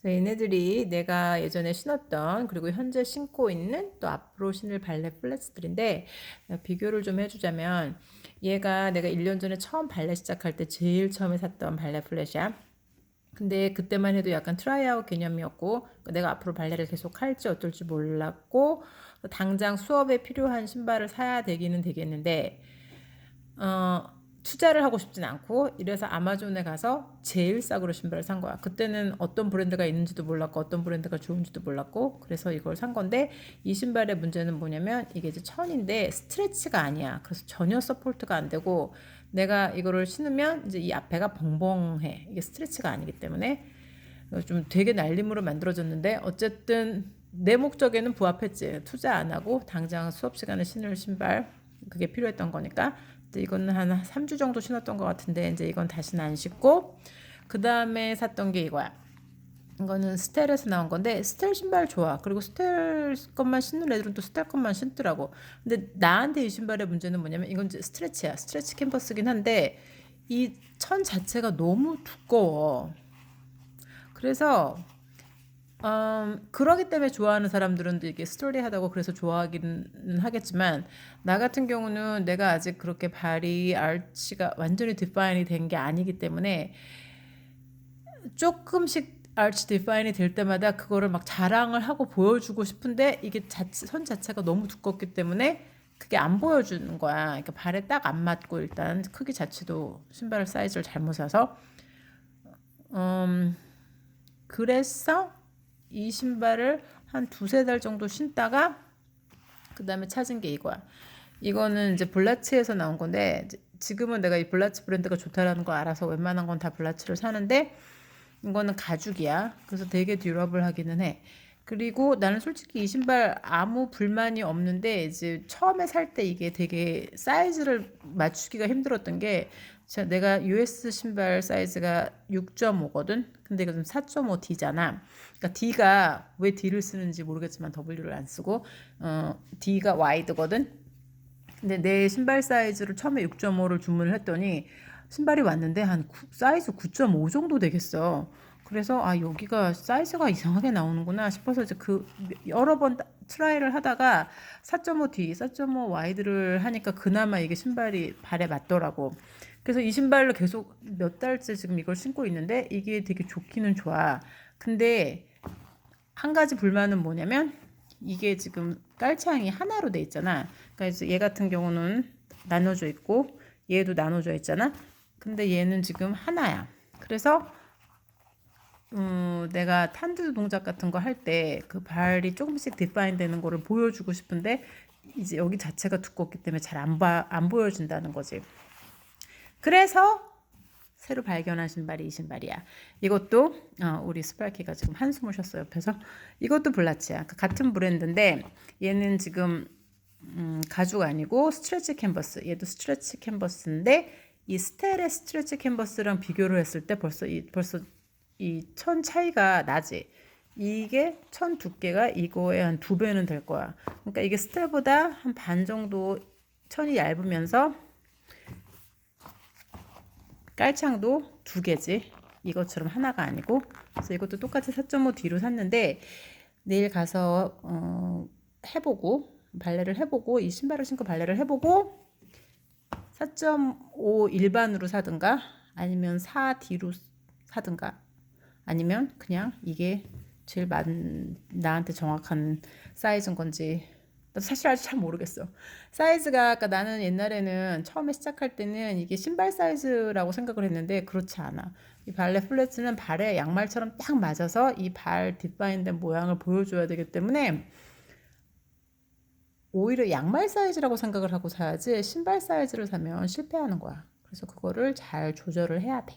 그래서 얘네들이 내가 예전에 신었던 그리고 현재 신고 있는 또 앞으로 신을 발레 플랫들인데 비교를 좀 해주자면 얘가 내가 1년 전에 처음 발레 시작할 때 제일 처음에 샀던 발레 플랫이야. 근데 그때만 해도 약간 트라이아웃 개념이었고 내가 앞으로 발레를 계속 할지 어떨지 몰랐고 당장 수업에 필요한 신발을 사야 되기는 되겠는데 어 투자를 하고 싶진 않고 이래서 아마존에 가서 제일 싸구려 신발을 산 거야. 그때는 어떤 브랜드가 있는지도 몰랐고 어떤 브랜드가 좋은지도 몰랐고 그래서 이걸 산 건데 이 신발의 문제는 뭐냐면 이게 이제 천인데 스트레치가 아니야. 그래서 전혀 서포트가 안 되고 내가 이거를 신으면 이제 이 앞에가 벙벙해. 이게 스트레치가 아니기 때문에 좀 되게 날림으로 만들어졌는데 어쨌든 내 목적에는 부합했지. 투자 안 하고 당장 수업 시간에 신을 신발 그게 필요했던 거니까 이거는 한 3주 정도 신었던 것 같은데 이제 이건 다시는 안 신고 그 다음에 샀던 게 이거야. 이거는 스텔에서 나온 건데 스텔 신발 좋아. 그리고 스텔 것만 신는 애들은 또 스텔 것만 신더라고. 근데 나한테 이 신발의 문제는 뭐냐면 이건 스트레치야. 스트레치 캔버스긴 한데 이 천 자체가 너무 두꺼워. 그래서 음, 그러기 때문에 좋아하는 사람들은 이게 스토리하다고 그래서 좋아하기는 하겠지만 나 같은 경우는 내가 아직 그렇게 발이 알치가 완전히 디파인이 된 게 아니기 때문에 조금씩 알치 디파인이 될 때마다 그거를 막 자랑을 하고 보여주고 싶은데 이게 자체, 선 자체가 너무 두껍기 때문에 그게 안 보여주는 거야. 그러니까 발에 딱 안 맞고 일단 크기 자체도 신발 사이즈를 잘못 사서 음 그래서 이 신발을 한 두세 달 정도 신다가 그 다음에 찾은 게 이거야. 이거는 이제 블라치에서 나온 건데 지금은 내가 이 블라치 브랜드가 좋다라는 거 알아서 웬만한 건 다 블라치를 사는데 이거는 가죽이야. 그래서 되게 듀러블하기는 해. 그리고 나는 솔직히 이 신발 아무 불만이 없는데 이제 처음에 살 때 이게 되게 사이즈를 맞추기가 힘들었던 게 내가 US 신발 사이즈가 6.5거든. 근데 이거 좀 4.5D잖아. 그러니까 D가 왜 D를 쓰는지 모르겠지만 W를 안 쓰고 어, D가 와이드거든. 근데 내 신발 사이즈를 처음에 6.5를 주문을 했더니 신발이 왔는데 한 9, 사이즈 9.5 정도 되겠어. 그래서 아 여기가 사이즈가 이상하게 나오는구나 싶어서 이제 그 여러 번 트라이를 하다가 4.5D, 4.5 와이드를 하니까 그나마 이게 신발이 발에 맞더라고. 그래서 이 신발로 계속 몇 달째 지금 이걸 신고 있는데 이게 되게 좋기는 좋아. 근데 한 가지 불만은 뭐냐면 이게 지금 깔창이 하나로 돼 있잖아. 그러니까 얘 같은 경우는 나눠져 있고 얘도 나눠져 있잖아. 근데 얘는 지금 하나야. 그래서 음, 내가 탄두 동작 같은 거 할 때 그 발이 조금씩 디파인 되는 거를 보여주고 싶은데 이제 여기 자체가 두껍기 때문에 잘 안 안 보여준다는 거지. 그래서 새로 발견한 신발이 이 신발이야. 이것도 어, 우리 스파이키가 지금 한숨을 쉬었어요. 옆에서 이것도 블라치야. 그 같은 브랜드인데 얘는 지금 음, 가죽 아니고 스트레치 캔버스. 얘도 스트레치 캔버스인데 이 스텔의 스트레치 캔버스랑 비교를 했을 때 벌써 이 벌써 이 천 차이가 나지. 이게 천 두께가 이거의 한 두 배는 될 거야. 그러니까 이게 스텔보다 한 반 정도 천이 얇으면서 깔창도 두 개지. 이것처럼 하나가 아니고. 그래서 이것도 똑같이 4.5 뒤로 샀는데 내일 가서 어, 해보고 발레를 해보고 이 신발을 신고 발레를 해보고 4.5 일반으로 사든가 아니면 4D로 사든가 아니면 그냥 이게 제일 맞, 나한테 정확한 사이즈인 건지 사실 아직 잘 모르겠어. 사이즈가 아까 나는 옛날에는 처음에 시작할 때는 이게 신발 사이즈라고 생각을 했는데 그렇지 않아. 이 발레 플랫츠는 발에 양말처럼 딱 맞아서 이 발 뒷바인된 모양을 보여줘야 되기 때문에 오히려 양말 사이즈라고 생각을 하고 사야지 신발 사이즈를 사면 실패하는 거야. 그래서 그거를 잘 조절을 해야 돼.